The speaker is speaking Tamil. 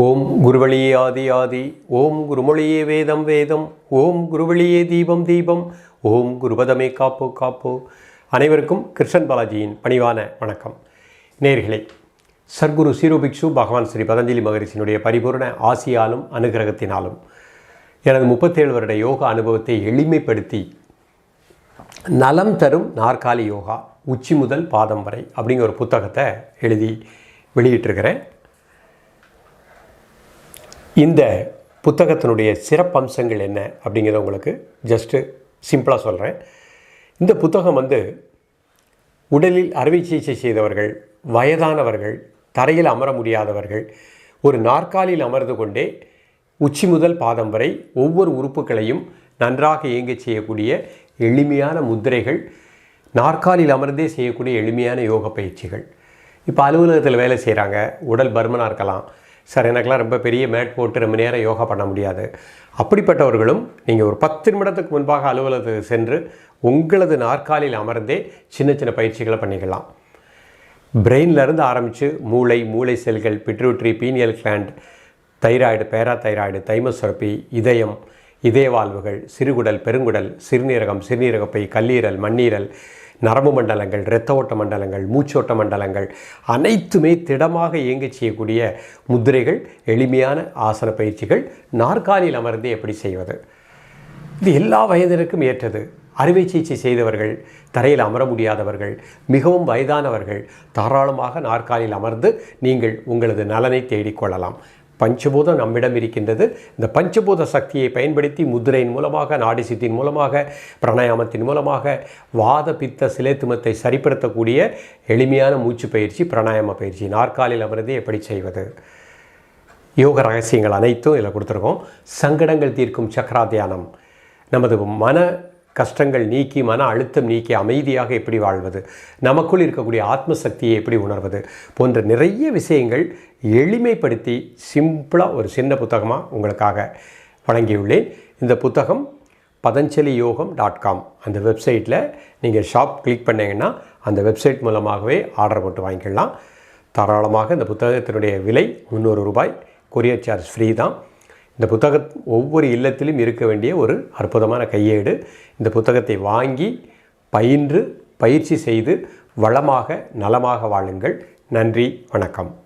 ஓம் குருவழியே ஆதி ஆதி ஓம் குருமொழியே வேதம் வேதம் ஓம் குருவழியே தீபம் தீபம் ஓம் குருபதமே காப்போ காப்போ. அனைவருக்கும் கிருஷ்ணன் பாலாஜியின் பணிவான வணக்கம். நேர்களே சர்க்குரு சீரோபிக்ஷு பகவான் ஸ்ரீ பதஞ்சலி மகரிஷினுடைய பரிபூர்ண ஆசியாலும் அனுகிரகத்தினாலும் எனது முப்பத்தேழு வருட யோகா அனுபவத்தை எளிமைப்படுத்தி நலம் தரும் நாற்காலி யோகா உச்சி முதல் பாதம் வரை அப்படிங்கிற ஒரு புத்தகத்தை எழுதி வெளியிட்டிருக்கிறேன். இந்த புத்தகத்தினுடைய சிறப்பம்சங்கள் என்ன அப்படிங்கிறத உங்களுக்கு ஜஸ்ட்டு சிம்பிளாக சொல்கிறேன் இந்த புத்தகம் வந்து உடலில் அறுவை சிகிச்சை செய்தவர்கள் வயதானவர்கள் தரையில் அமர முடியாதவர்கள் ஒரு நாற்காலியில் அமர்ந்து கொண்டே உச்சி முதல் பாதம் வரை ஒவ்வொரு உறுப்புகளையும் நன்றாக இயங்கச் செய்யக்கூடிய எளிமையான முத்திரைகள் நாற்காலியில் அமர்ந்தே செய்யக்கூடிய எளிமையான யோக பயிற்சிகள். இப்போ அலுவலகத்தில் வேலை செய்கிறாங்க உடல் பருமனாக இருக்கலாம் சார் எனக்கெல்லாம் ரொம்ப பெரிய மேட் போட்டு ரொம்ப நேரம் யோகா பண்ண முடியாது. அப்படிப்பட்டவர்களும் நீங்கள் ஒரு பத்து நிமிடத்துக்கு முன்பாக அலுவலகத்துக்கு சென்று உங்களது நாற்காலியில் அமர்ந்தே சின்ன சின்ன பயிற்சிகளை பண்ணிக்கலாம். பிரெயின்லேருந்து ஆரம்பித்து மூளை மூளை செல்கள் pituitary pineal gland thyroid parathyroid தைமசுரப்பி இதயம் இதயவாழ்வுகள் சிறுகுடல் பெருங்குடல் சிறுநீரகம் சிறுநீரகப்பை கல்லீரல் மண்ணீரல் நரம்பு மண்டலங்கள் இரத்த ஓட்ட மண்டலங்கள் மூச்சோட்ட மண்டலங்கள் அனைத்துமே திடமாக இயங்கச் செய்யக்கூடிய முத்திரைகள் எளிமையான ஆசன பயிற்சிகள் நாற்காலியில் அமர்ந்து எப்படி செய்வது? இது எல்லா வயதினருக்கும் ஏற்றது. அறுவை சிகிச்சை செய்தவர்கள் தரையில் அமர முடியாதவர்கள் மிகவும் வயதானவர்கள் தாராளமாக நாற்காலியில் அமர்ந்து நீங்கள் உங்களது நலனை தேடிக்கொள்ளலாம் பஞ்சபூதம் நம்மிடம் இருக்கின்றது. இந்த பஞ்சபூத சக்தியை பயன்படுத்தி முதிரையின் மூலமாக நாடிசித்தின் மூலமாக பிராணாயாமத்தின் மூலமாக வாத பித்த சிலேத்துமத்தை சரிப்படுத்தக்கூடிய எளிமையான மூச்சு பயிற்சி பிராணாயாம பயிற்சி. நாற்காலில் அமர்ந்து எப்படி செய்வது? யோக ரகசியங்கள் அனைத்தும் இதில் கொடுத்துருக்கோம். சங்கடங்கள் தீர்க்கும் சக்கரா தியானம் நமது மன கஷ்டங்கள் நீக்கி மன அழுத்தம் நீக்கி அமைதியாக எப்படி வாழ்வது? நமக்குள் இருக்கக்கூடிய ஆத்ம சக்தியை எப்படி உணர்வது? போன்ற நிறைய விஷயங்கள் எளிமைப்படுத்தி சிம்பிளாக ஒரு சின்ன புத்தகமாக உங்களுக்காக வழங்கியுள்ளேன். இந்த புத்தகம் பதஞ்சலி யோகம் டாட் காம் அந்த வெப்சைட்டில் நீங்கள் ஷாப் கிளிக் பண்ணிங்கன்னா அந்த வெப்சைட் மூலமாகவே ஆர்டர் போட்டு வாங்கிக்கலாம். தாராளமாக இந்த புத்தகத்தினுடைய விலை முந்நூறு ரூபாய். கொரியர் சார்ஜ் ஃப்ரீ தான். இந்த புத்தக ஒவ்வொரு இல்லத்திலும் இருக்க வேண்டிய ஒரு அற்புதமான கையேடு. இந்த புத்தகத்தை வாங்கி பயின்று பயிற்சி செய்து வளமாக நலமாக வாழுங்கள். நன்றி வணக்கம்.